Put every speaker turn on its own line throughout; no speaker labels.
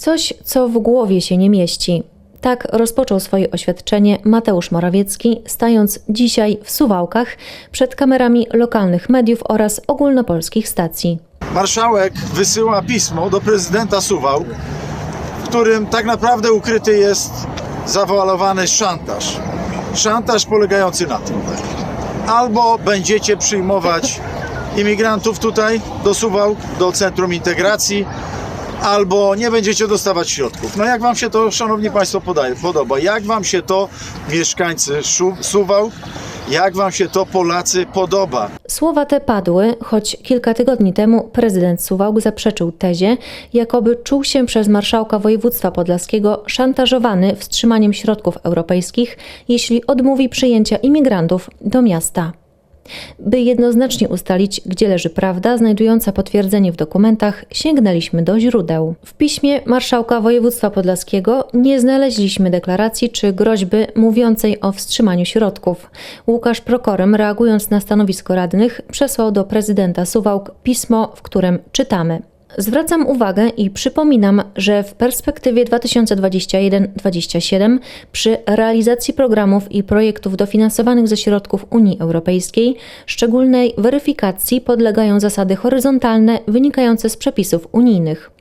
Coś, co w głowie się nie mieści. Tak rozpoczął swoje oświadczenie Mateusz Morawiecki, stając dzisiaj w Suwałkach przed kamerami lokalnych mediów oraz ogólnopolskich stacji.
Marszałek wysyła pismo do prezydenta Suwał, w którym tak naprawdę ukryty jest zawalowany szantaż. Szantaż polegający na tym, albo będziecie przyjmować imigrantów tutaj do Suwał, do Centrum Integracji, albo nie będziecie dostawać środków. No jak wam się to, szanowni państwo, podaje, podoba? Jak wam się to, mieszkańcy Suwał, jak wam się to, Polacy, podoba?
Słowa te padły, choć kilka tygodni temu prezydent Suwałk zaprzeczył tezie, jakoby czuł się przez marszałka województwa podlaskiego szantażowany wstrzymaniem środków europejskich, jeśli odmówi przyjęcia imigrantów do miasta. By jednoznacznie ustalić, gdzie leży prawda znajdująca potwierdzenie w dokumentach, sięgnęliśmy do źródeł. W piśmie marszałka województwa podlaskiego nie znaleźliśmy deklaracji czy groźby mówiącej o wstrzymaniu środków. Łukasz Prokorem, reagując na stanowisko radnych, przesłał do prezydenta Suwałk pismo, w którym czytamy. Zwracam uwagę i przypominam, że w perspektywie 2021-2027 przy realizacji programów i projektów dofinansowanych ze środków Unii Europejskiej szczególnej weryfikacji podlegają zasady horyzontalne wynikające z przepisów unijnych.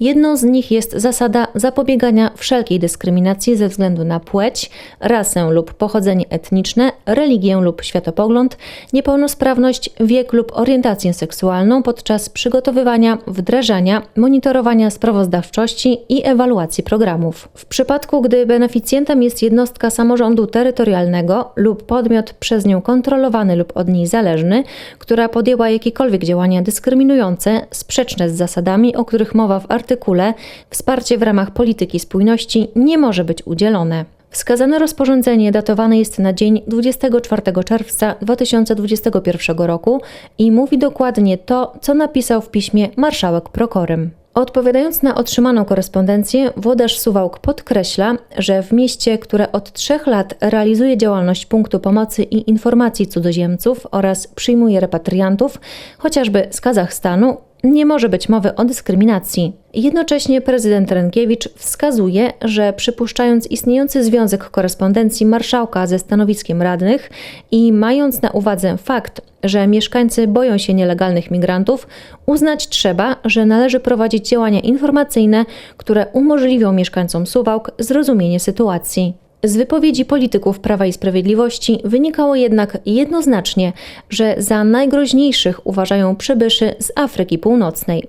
Jedną z nich jest zasada zapobiegania wszelkiej dyskryminacji ze względu na płeć, rasę lub pochodzenie etniczne, religię lub światopogląd, niepełnosprawność, wiek lub orientację seksualną podczas przygotowywania, wdrażania, monitorowania sprawozdawczości i ewaluacji programów. W przypadku, gdy beneficjentem jest jednostka samorządu terytorialnego lub podmiot przez nią kontrolowany lub od niej zależny, która podjęła jakiekolwiek działania dyskryminujące, sprzeczne z zasadami, o których mowa w artykule, wsparcie w ramach polityki spójności nie może być udzielone. Wskazane rozporządzenie datowane jest na dzień 24 czerwca 2021 roku i mówi dokładnie to, co napisał w piśmie marszałek Prokorym. Odpowiadając na otrzymaną korespondencję, włodarz Suwałk podkreśla, że w mieście, które od trzech lat realizuje działalność punktu pomocy i informacji cudzoziemców oraz przyjmuje repatriantów, chociażby z Kazachstanu, nie może być mowy o dyskryminacji. Jednocześnie prezydent Rękiewicz wskazuje, że przypuszczając istniejący związek korespondencji marszałka ze stanowiskiem radnych i mając na uwadze fakt, że mieszkańcy boją się nielegalnych migrantów, uznać trzeba, że należy prowadzić działania informacyjne, które umożliwią mieszkańcom Suwałk zrozumienie sytuacji. Z wypowiedzi polityków Prawa i Sprawiedliwości wynikało jednak jednoznacznie, że za najgroźniejszych uważają przybyszy z Afryki Północnej.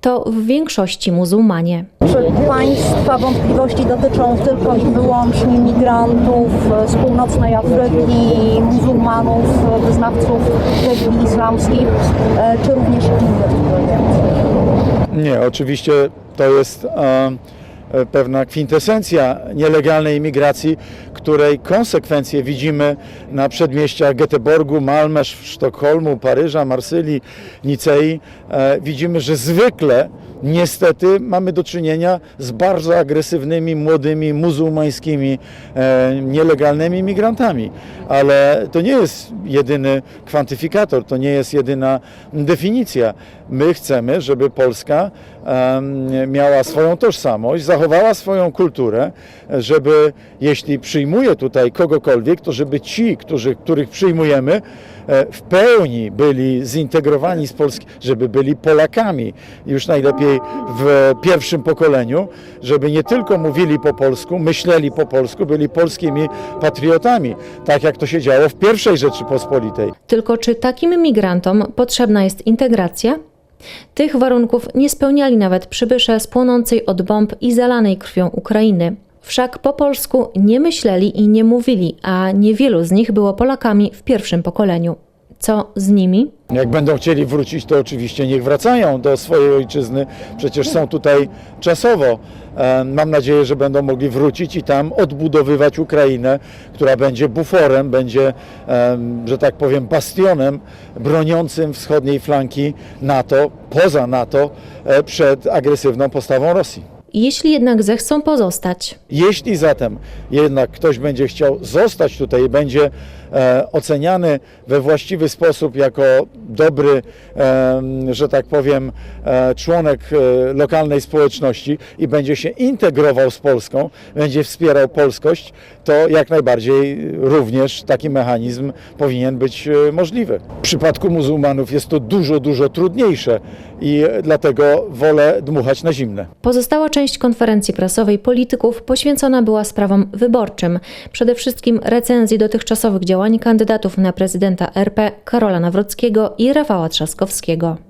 To w większości muzułmanie.
Czy Państwa wątpliwości dotyczą tylko i wyłącznie migrantów z północnej Afryki, muzułmanów, wyznawców religii islamskich, e, czy również innych?
Nie, oczywiście to jest e, pewna kwintesencja nielegalnej imigracji, której konsekwencje widzimy na przedmieściach Göteborgu, Malmö, Sztokholmu, Paryża, Marsylii, Nicei. E, widzimy, że zwykle niestety mamy do czynienia z bardzo agresywnymi, młodymi, muzułmańskimi, e, nielegalnymi migrantami. Ale to nie jest jedyny kwantyfikator, to nie jest jedyna definicja. My chcemy, żeby Polska em, miała swoją tożsamość, zachowała swoją kulturę, żeby jeśli przyjmuje tutaj kogokolwiek, to żeby ci, którzy, których przyjmujemy, e, w pełni byli zintegrowani z Polski, żeby byli Polakami, już najlepiej w pierwszym pokoleniu, żeby nie tylko mówili po polsku, myśleli po polsku, byli polskimi patriotami, tak jak to się działo w pierwszej Rzeczypospolitej.
Tylko czy takim migrantom potrzebna jest integracja? Tych warunków nie spełniali nawet przybysze z płonącej od bomb i zalanej krwią Ukrainy. Wszak po polsku nie myśleli i nie mówili, a niewielu z nich było Polakami w pierwszym pokoleniu. Co z nimi?
Jak będą chcieli wrócić, to oczywiście niech wracają do swojej ojczyzny. Przecież są tutaj czasowo. E, Mam nadzieję, że będą mogli wrócić i tam odbudowywać Ukrainę, która będzie buforem, będzie, że tak powiem, bastionem broniącym wschodniej flanki NATO, poza NATO, e, przed agresywną postawą Rosji.
Jeśli jednak zechcą pozostać,
Jeśli zatem jednak ktoś będzie chciał zostać tutaj i będzie e, oceniany we właściwy sposób jako dobry, e, że tak powiem, e, członek e, lokalnej społeczności i będzie się integrował z Polską, będzie wspierał polskość, to jak najbardziej również taki mechanizm powinien być e, możliwy. W przypadku muzułmanów jest to dużo, dużo trudniejsze i dlatego wolę dmuchać na zimne.
pozostała część konferencji prasowej polityków poświęcona była sprawom wyborczym, przede wszystkim recenzji dotychczasowych działań kandydatów na prezydenta RP Karola Nawrockiego i Rafała Trzaskowskiego.